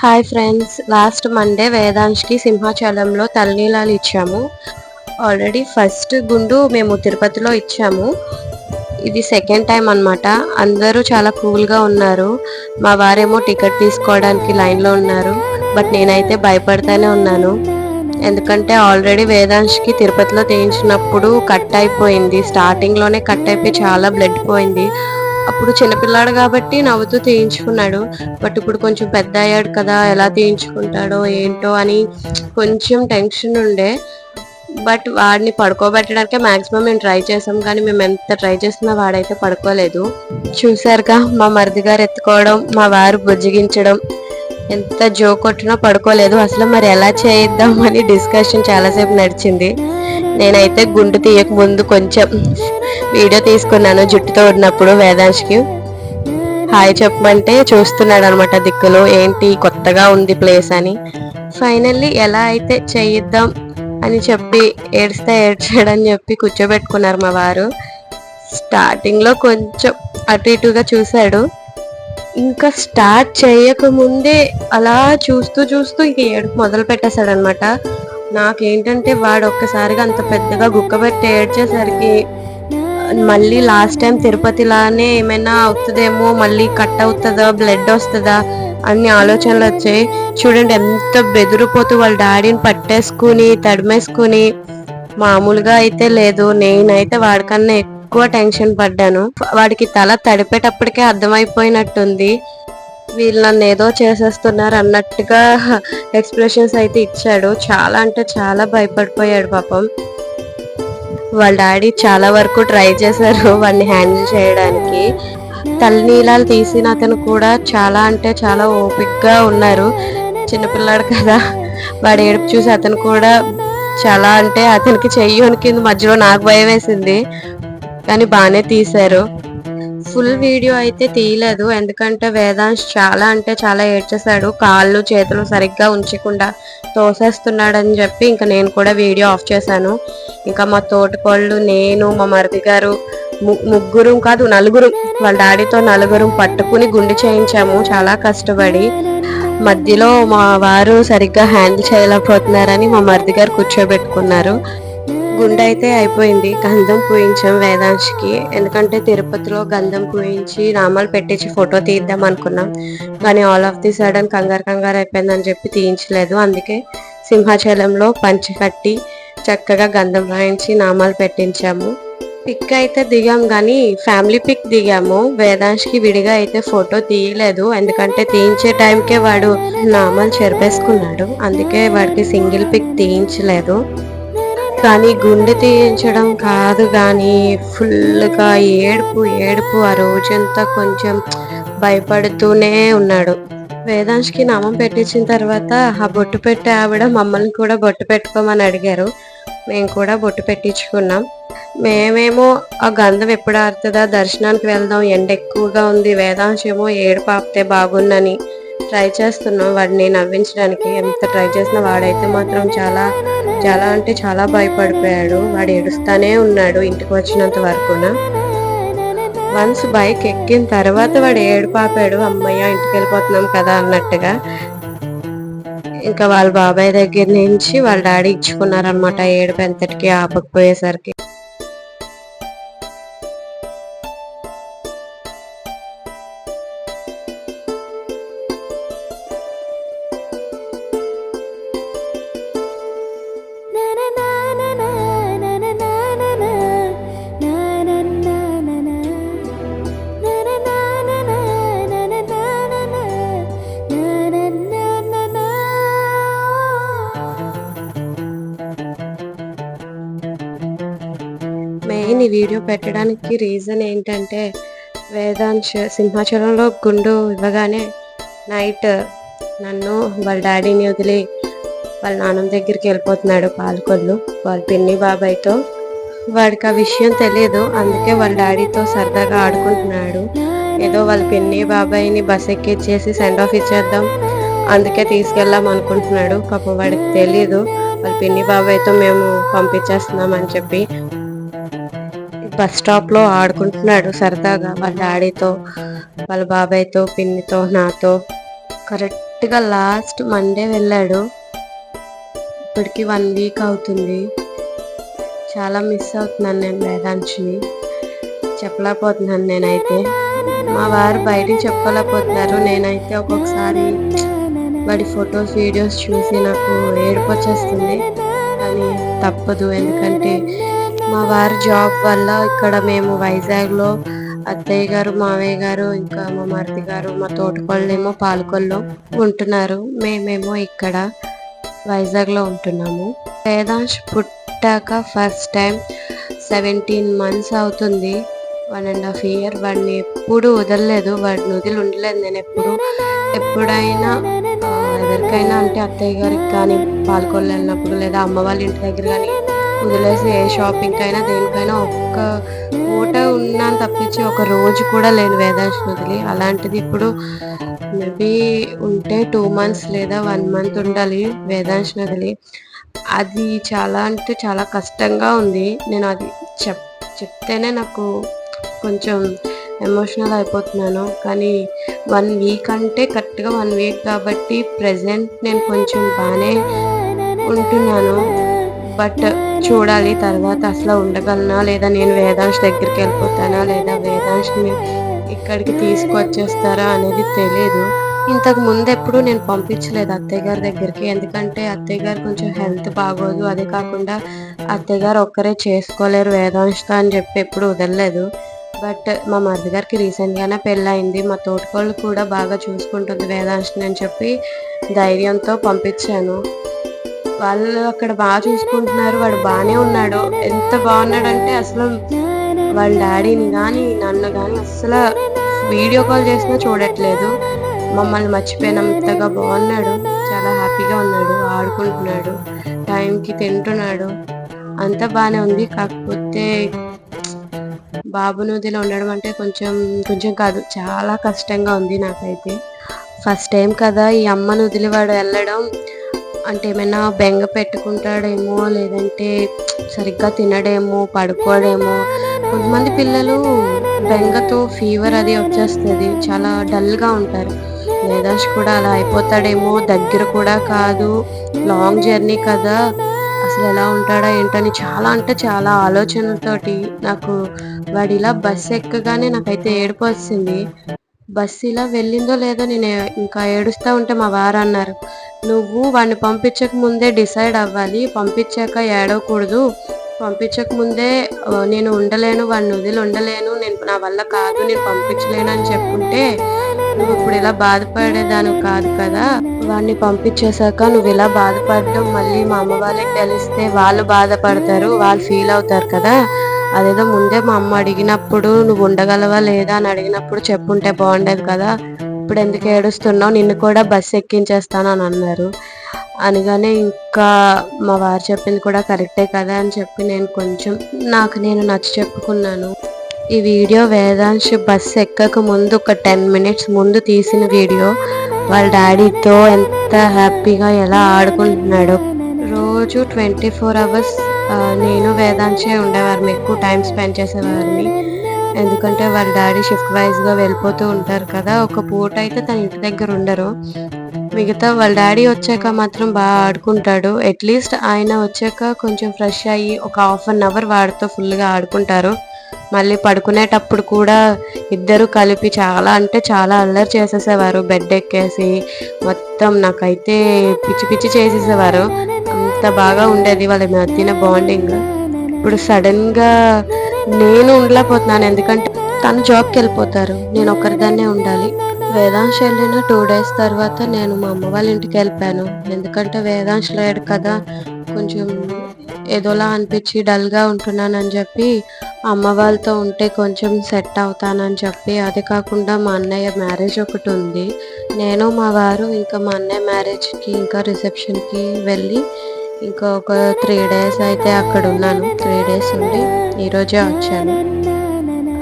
Hi friends last Monday వేదాంశ్కి సింహాచలంలో తలనీలాలు ఇచ్చాము. ఆల్రెడీ ఫస్ట్ గుండు మేము తిరుపతిలో ఇచ్చాము. ఇది సెకండ్ టైం అన్నమాట. అందరూ చాలా కూల్గా ఉన్నారు. మా వారేమో టికెట్ తీసుకోవడానికి లైన్లో ఉన్నారు. బట్ నేనైతే భయపడతానే ఉన్నాను. ఎందుకంటే ఆల్రెడీ వేదాంశ్కి తిరుపతిలో తీయించినప్పుడు కట్ అయిపోయింది. స్టార్టింగ్లోనే కట్ అయిపోయి చాలా బ్లడ్ పోయింది. అప్పుడు చిన్నపిల్లాడు కాబట్టి నవ్వుతూ తీయించుకున్నాడు. బట్ ఇప్పుడు కొంచెం పెద్ద అయ్యాడు కదా ఎలా తీయించుకుంటాడో ఏంటో అని కొంచెం టెన్షన్ ఉండే. బట్ వాడిని పడుకోబెట్టడానికే మాక్సిమం మేము ట్రై చేసాం. కానీ మేము ఎంత ట్రై చేసినా వాడైతే పడుకోలేదు. చూసారుగా మా మరిది గారు ఎత్తుకోవడం మా వారు బుజ్జిగించడం ఎంత జో కొట్టినా పడుకోలేదు. అసలు మరి ఎలా చేయిద్దాం అని డిస్కషన్ చాలాసేపు నడిచింది. నేనైతే గుండు తీయక ముందు కొంచెం వీడియో తీసుకున్నాను జుట్టుతో ఉన్నప్పుడు వేదాంశ్కి. హాయ్ చెప్పమంటే చూస్తున్నాడు అనమాట దిక్కులో ఏంటి కొత్తగా ఉంది ప్లేస్ అని? ఫైనల్లీ ఎలా అయితే చేయిద్దాం అని చెప్పి ఏడిస్తే ఏడ్చాడని చెప్పి కూర్చోబెట్టుకున్నారు మా వారు. స్టార్టింగ్లో కొంచెం అటు ఇటుగా చూశాడు. ఇంకా స్టార్ట్ చేయకముందే అలా చూస్తూ చూస్తూ ఇంక ఏడుపు మొదలు పెట్టేశాడు అనమాట నాకేంటంటే వాడు ఒక్కసారిగా అంత పెద్దగా గుక్కబెట్టి ఏడ్చేసరికి మళ్ళీ లాస్ట్ టైం తిరుపతిలానే ఏమైనా అవుతుందేమో మళ్ళీ కట్ అవుతుందా బ్లడ్ వస్తుందా అన్ని ఆలోచనలు వచ్చాయి. చూడండి ఎంత బెదిరిపోతూ వాళ్ళ డాడీని పట్టేసుకుని తడిమేసుకుని మామూలుగా అయితే లేదు. నేనైతే వాడికన్నా ఎక్కువ టెన్షన్ పడ్డాను. వాడికి తల తడిపేటప్పటికే అర్థమైపోయినట్టుంది. వీళ్ళు నన్ను ఏదో చేసేస్తున్నారు అన్నట్టుగా ఎక్స్ప్రెషన్స్ అయితే ఇచ్చాడు. చాలా అంటే చాలా భయపడిపోయాడు పాపం. వాళ్ళ డాడీ చాలా వరకు ట్రై చేశారు వాడిని హ్యాండిల్ చేయడానికి. తల్లినీలాలు తీసిన అతను కూడా చాలా అంటే చాలా ఓపిక్గా ఉన్నారు. చిన్నపిల్లాడు కదా. వాడు ఏడుపు చూసి అతను కూడా చాలా అంటే అతనికి చెయ్యి వణికింది. మధ్యలో నాకు భయం వేసింది. కానీ బాగానే తీశారు. ఫుల్ వీడియో అయితే తీయలేదు. ఎందుకంటే వేదాంశ్ చాలా అంటే చాలా ఏడ్చేశాడు. కాళ్ళు చేతులు సరిగ్గా ఉంచకుండా తోసేస్తున్నాడని చెప్పి ఇంకా నేను కూడా వీడియో ఆఫ్ చేశాను. ఇంకా మా తోటకోళ్ళు నేను మా మరిది గారు ముగ్గురు కాదు నలుగురు. వాళ్ళ డాడీతో నలుగురు పట్టుకుని గుండె చేయించాము. చాలా కష్టపడి మధ్యలో మా వారు సరిగ్గా హ్యాండిల్ చేయలేకపోతున్నారని మా మరిది గారు కూర్చోబెట్టుకున్నారు. గుండె అయితే అయిపోయింది. గంధం పూయించాం వేదాంశ్కి. ఎందుకంటే తిరుపతిలో గంధం పూయించి నామాలు పెట్టించి ఫోటో తీద్దాం అనుకున్నాం. కానీ ఆల్ ఆఫ్ ది సడన్ కంగారు కంగారు అయిపోయిందని చెప్పి తీయించలేదు. అందుకే సింహాచలంలో పంచి కట్టి చక్కగా గంధం రాయించి నామాలు పెట్టించాము. పిక్ అయితే దిగాం కానీ ఫ్యామిలీ పిక్ దిగాము. వేదాంశ్కి విడిగా అయితే ఫోటో తీయలేదు. ఎందుకంటే తీయించే టైంకే వాడు నామాలు చెరిపేసుకున్నాడు. అందుకే వాడికి సింగిల్ పిక్ తీయించలేదు. కానీ గుండె తీయించడం కాదు కానీ ఫుల్గా ఏడుపు ఏడుపు ఆ రోజంతా కొంచెం భయపడుతూనే ఉన్నాడు. వేదాంశ్కి నామం పెట్టించిన తర్వాత ఆ బొట్టు పెట్టే ఆవిడ మమ్మల్ని కూడా బొట్టు పెట్టుకోమని అడిగారు. మేము కూడా బొట్టు పెట్టించుకున్నాం. మేమేమో ఆ గంధం ఎప్పుడు ఆరుతుందా? దర్శనానికి వెళ్దాం. ఎండ ఎక్కువగా ఉంది. వేదాంశేమో ఏడు పాపితే బాగుందని ట్రై చేస్తున్నాం. వాడిని నవ్వించడానికి ఎంత ట్రై చేసినా వాడైతే మాత్రం చాలా చాలా అంటే చాలా భయపడిపోయాడు. వాడు ఏడుస్తానే ఉన్నాడు ఇంటికి వచ్చినంత వరకున. వన్స్ బైక్ ఎక్కిన తర్వాత వాడు ఏడు పాపాడు అమ్మయ్య ఇంటికి వెళ్ళిపోతున్నాం కదా అన్నట్టుగా. ఇంకా వాళ్ళ బాబాయ్ దగ్గర నుంచి వాళ్ళ డాడీ ఇచ్చుకున్నారనమాట ఏడుపు ఎంతటికి ఆపకపోయేసరికి. నేను ఈ వీడియో పెట్టడానికి రీజన్ ఏంటంటే వేదాంశ్ సింహాచలంలో గుండు ఇవ్వగానే నైట్ నన్ను వాళ్ళ డాడీని వదిలి వాళ్ళ నాన్న దగ్గరికి వెళ్ళిపోతున్నాడు పాలకొల్లు వాళ్ళ పిన్ని బాబాయ్తో. వాడికి ఆ విషయం తెలియదు అందుకే వాళ్ళ డాడీతో సరదాగా ఆడుకుంటున్నాడు. ఏదో వాళ్ళ పిన్ని బాబాయ్ని బస్ ఎక్కిచ్చేసి సెండ్ ఆఫ్ ఇచ్చేద్దాం అందుకే తీసుకెళ్దాం అనుకుంటున్నాడు. పాపం వాడికి తెలియదు వాళ్ళ పిన్ని బాబాయ్తో మేము పంపించేస్తున్నాం అని చెప్పి బస్ స్టాప్లో ఆడుకుంటున్నాడు సరదాగా వాళ్ళ డాడీతో వాళ్ళ బాబాయ్తో పిన్నితో నాతో. కరెక్ట్ కరెక్ట్గా లాస్ట్ మండే వెళ్ళాడు. ఇప్పటికి వన్ వీక్ అవుతుంది. చాలా మిస్ అవుతున్నాను నేను వేదాంశిని. చెప్పలేకపోతున్నాను నేనైతే. మా వారు బయటికి చెప్పలేకపోతున్నారు. నేనైతే ఒక్కొక్కసారి వాడి ఫొటోస్ వీడియోస్ చూసి నాకు ఏడుపు వచ్చేస్తుంది. కానీ తప్పదు. ఎందుకంటే మా వారి జాబ్ వల్ల ఇక్కడ మేము వైజాగ్లో అత్తయ్య గారు మావయ్య గారు ఇంకా మా మరిది గారు మా తోటకోళ్ళేమో పాలకొల్లో ఉంటున్నారు. మేమేమో ఇక్కడ వైజాగ్లో ఉంటున్నాము. వేదాంశ్ పుట్టాక ఫస్ట్ టైం సెవెంటీన్ మంత్స్ అవుతుంది. One and half year. వాడిని ఎప్పుడు వదలలేదు. వాడిని వదిలి ఉండలేదు. నేను ఎప్పుడు ఎప్పుడైనా ఎవరికైనా అంటే అత్తయ్య గారికి కానీ పాల్గొనలేనప్పుడు వెళ్ళినప్పుడు లేదా అమ్మ వాళ్ళ ఇంటి దగ్గర కానీ వదిలేసి ఏ షాపింగ్కి అయినా దేనికైనా ఒక్క పూట ఉన్నాను తప్పించి ఒక రోజు కూడా లేని వేదాంశం వదిలి. అలాంటిది ఇప్పుడు మేబీ ఉంటే టూ మంత్స్ లేదా వన్ మంత్ ఉండాలి వేదాంశం వదిలి. అది చాలా అంటే చాలా కష్టంగా ఉంది. నేను అది చెప్ చెప్తేనే నాకు కొంచెం ఎమోషనల్ అయిపోతున్నాను. కానీ వన్ వీక్ అంటే కరెక్ట్గా వన్ వీక్ కాబట్టి ప్రజెంట్ నేను కొంచెం బాగానే ఉంటున్నాను. బట్ చూడాలి తర్వాత అసలు ఉండగలనా? లేదా నేను వేదాంశ్ దగ్గరికి వెళ్ళిపోతానా? లేదా వేదాంశ్ని ఇక్కడికి తీసుకొచ్చేస్తారా అనేది తెలియదు ఇంతకు ముందు ఎప్పుడు నేను పంపించలేదు అత్తయ్య గారి దగ్గరికి. ఎందుకంటే అత్తయ్య గారు కొంచెం హెల్త్ బాగోదు. అదే కాకుండా అత్తయ్య గారు ఒక్కరే చేసుకోలేరు వేదాంశత అని చెప్పి ఎప్పుడు వదలలేదు. బట్ మా మరిది గారికి రీసెంట్గానే పెళ్ళయింది. మా తోటకోళ్ళు కూడా బాగా చూసుకుంటుంది వేదాంశని అని చెప్పి ధైర్యంతో పంపించాను. వాళ్ళు అక్కడ బాగా చూసుకుంటున్నారు వాడు బాగానే ఉన్నాడు. ఎంత బాగున్నాడంటే అసలు వాళ్ళ డాడీని కానీ నన్ను కానీ అసలు వీడియో కాల్ చేసినా చూడట్లేదు. మమ్మల్ని మర్చిపోయినంతగా బాగున్నాడు. చాలా హ్యాపీగా ఉన్నాడు ఆడుకుంటున్నాడు టైంకి తింటున్నాడు. అంతా బాగానే ఉంది. కాకపోతే బాబు నదిలో ఉండడం అంటే కొంచెం కొంచెం కాదు చాలా కష్టంగా ఉంది నాకైతే. ఫస్ట్ టైం కదా ఈ అమ్మ నదిలి వాడు వెళ్ళడం. అంటే ఏమైనా బెంగ పెట్టుకుంటాడేమో లేదంటే సరిగ్గా తినడేమో పడుకోడేమో. కొంతమంది పిల్లలు బెంగతో ఫీవర్ అది వచ్చేస్తుంది చాలా డల్గా ఉంటారు. వేదాంశ్ కూడా అలా అయిపోతాడేమో దగ్గర కూడా కాదు లాంగ్ జర్నీ కదా అసలు ఎలా ఉంటాడా ఏంటని చాలా అంటే చాలా ఆలోచనలతోటి నాకు వాడు ఇలా బస్సు ఎక్కగానే నాకైతే ఏడుపు వచ్చింది బస్సు ఇలా వెళ్ళిందో లేదో నేను ఇంకా ఏడుస్తూ ఉంటే మా వారు అన్నారు. నువ్వు వాడిని పంపించక ముందే డిసైడ్ అవ్వాలి. పంపించాక ఏడవకూడదు. పంపించక ముందే నేను ఉండలేను వాడిని వదిలి ఉండలేను. నేను నా వల్ల కాదు నేను పంపించలేను అని చెప్పుంటే నువ్వు ఇప్పుడు ఇలా బాధపడేదాను కాదు కదా. వాడిని పంపించేశాక నువ్వు ఇలా బాధపడడం మళ్ళీ మా అమ్మ వాళ్ళకి తెలిస్తే వాళ్ళు బాధపడతారు వాళ్ళు ఫీల్ అవుతారు కదా. అదేదో ముందే మా అమ్మ అడిగినప్పుడు నువ్వు ఉండగలవా లేదా? అని అడిగినప్పుడు చెప్పుంటే బాగుండేది కదా. ఇప్పుడు ఎందుకు ఏడుస్తున్నావు? నిన్ను కూడా బస్సు ఎక్కించేస్తాను అని అన్నారు. అనగానే ఇంకా మా వారు చెప్పింది కూడా కరెక్టే కదా అని చెప్పి నేను కొంచెం నాకు నేను నచ్చ చెప్పుకున్నాను. ఈ వీడియో వేదాంశ్ బస్ ఎక్కక ముందు ఒక టెన్ మినిట్స్ ముందు తీసిన వీడియో. వాళ్ళ డాడీతో ఎంత హ్యాపీగా ఎలా ఆడుకుంటున్నాడో. రోజు ట్వంటీ ఫోర్ అవర్స్ నేను వేదాంశే ఉండేవారు ఎక్కువ టైం స్పెండ్ చేసేవారిని. ఎందుకంటే వాళ్ళ డాడీ షిఫ్ట్ వైజ్గా వెళ్ళిపోతూ ఉంటారు కదా ఒక పూట అయితే తన ఇంటి దగ్గర ఉండరు. మిగతా వాళ్ళ డాడీ వచ్చాక మాత్రం బాగా ఆడుకుంటాడు. అట్లీస్ట్ ఆయన వచ్చాక కొంచెం ఫ్రెష్ అయ్యి ఒక హాఫ్ అన్ అవర్ వాడితో ఫుల్గా ఆడుకుంటారు. మళ్ళీ పడుకునేటప్పుడు కూడా ఇద్దరు కలిపి చాలా అంటే చాలా అల్లరి చేసేసేవారు. బెడ్ ఎక్కేసి మొత్తం నాకైతే పిచ్చి పిచ్చి చేసేసేవారు. అంత బాగా ఉండేది వాళ్ళ మధ్యన బాండింగ్ ఇప్పుడు సడన్గా నేను ఉండలేకపోతున్నాను. ఎందుకంటే తను జాబ్కి వెళ్ళిపోతారు. నేను ఒక్కరిదాన్నే ఉండాలి. వేదాంశ వెళ్ళిన టూ డేస్ తర్వాత నేను మా అమ్మ వాళ్ళ ఇంటికి వెళ్ళిపోయాను. ఎందుకంటే వేదాంశ లేడు కదా కొంచెం ఏదోలా అనిపించి డల్గా ఉంటున్నానని చెప్పి అమ్మ వాళ్ళతో ఉంటే కొంచెం సెట్ అవుతానని చెప్పి అది కాకుండా మా అన్నయ్య మ్యారేజ్ ఒకటి ఉంది. నేను మా వారు ఇంకా మా అన్నయ్య మ్యారేజ్కి ఇంకా రిసెప్షన్కి వెళ్ళి ఇంకా ఒక త్రీ డేస్ అయితే అక్కడ ఉన్నాను. త్రీ డేస్ ఉండి ఈరోజే వచ్చాను.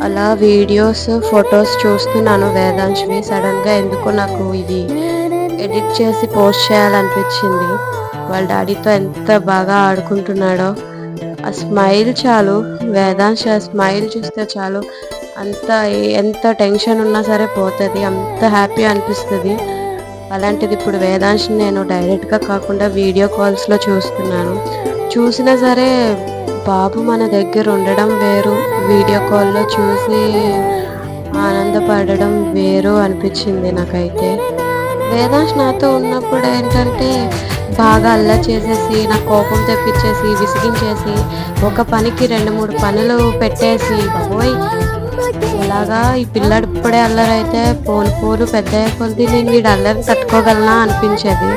అలా వీడియోస్ ఫొటోస్ చూస్తున్నాను వేదాంశమి సడన్గా ఎందుకో నాకు ఇది ఎడిట్ చేసి పోస్ట్ చేయాలనిపించింది. వాళ్ళ డాడీతో ఎంత బాగా ఆడుకుంటున్నాడో. ఆ స్మైల్ చాలు. వేదాంశ స్మైల్ చూస్తే చాలు. అంత ఎంత టెన్షన్ ఉన్నా సరే పోతుంది. అంత హ్యాపీ అనిపిస్తుంది. అలాంటిది ఇప్పుడు వేదాంశ్ నేను డైరెక్ట్గా కాకుండా వీడియో కాల్స్లో చూస్తున్నాను. చూసినా సరే బాబు మన దగ్గర ఉండడం వేరు వీడియో కాల్లో చూసి ఆనందపడడం వేరు అనిపించింది నాకైతే. వేదాంశ్ నాతో ఉన్నప్పుడు ఏంటంటే బాగా అల్లా చేసేసి నా కోపం తెప్పించేసి విసిగించేసి ఒక పనికి రెండు మూడు పనులు పెట్టేసి బాబోయ్ ఇలాగా ఈ పిల్లాడు ఇప్పుడే అల్లరి అయితే పోను పోను పెద్ద కొద్ది నేను వీడు అల్లరి తట్టుకోగలనా అనిపించేది.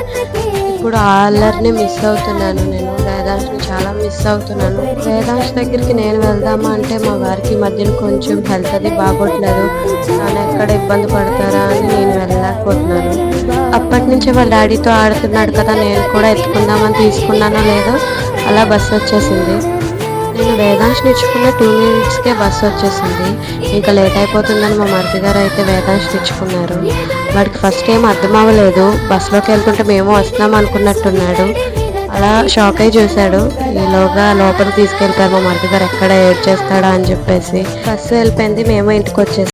ఇప్పుడు ఆ అల్లరిని మిస్ అవుతున్నాను నేను. వేదాంశ్ని చాలా మిస్ అవుతున్నాను. వేదాంశ్ దగ్గరికి నేను వెళ్దామా అంటే మా వారికి మధ్యన కొంచెం హెల్త్ అది బాగోట్లేదు. తను ఎక్కడ ఇబ్బంది పడతారా అని నేను వెళ్ళలేకపోతున్నాను. అప్పటి నుంచి వాళ్ళ డాడీతో ఆడుతున్నాడు కదా నేను కూడా ఎత్తుకుందామని తీసుకున్నానో లేదో అలా బస్సు వచ్చేసింది. నేను వేదాంశ్ నేర్చుకున్న టూ మినిట్స్కే బస్సు వచ్చేసింది. ఇంకా లేట్ అయిపోతుందని మా మరిది గారు అయితే వేదాంశ్ తెచ్చుకున్నారు వాడికి ఫస్ట్ ఏం అర్థం అవ్వలేదు. బస్సులోకి వెళ్తుంటే మేము వస్తున్నాం అనుకున్నట్టున్నాడు. అలా షాక్ అయి చూశాడు. ఈలోగా లోపలికి తీసుకెళ్తారు మా మరిది గారు. ఎక్కడ ఏడ్ చేస్తాడా అని చెప్పేసి. బస్సు వెళ్ళిపోయింది. మేము ఇంటికి వచ్చేసాం.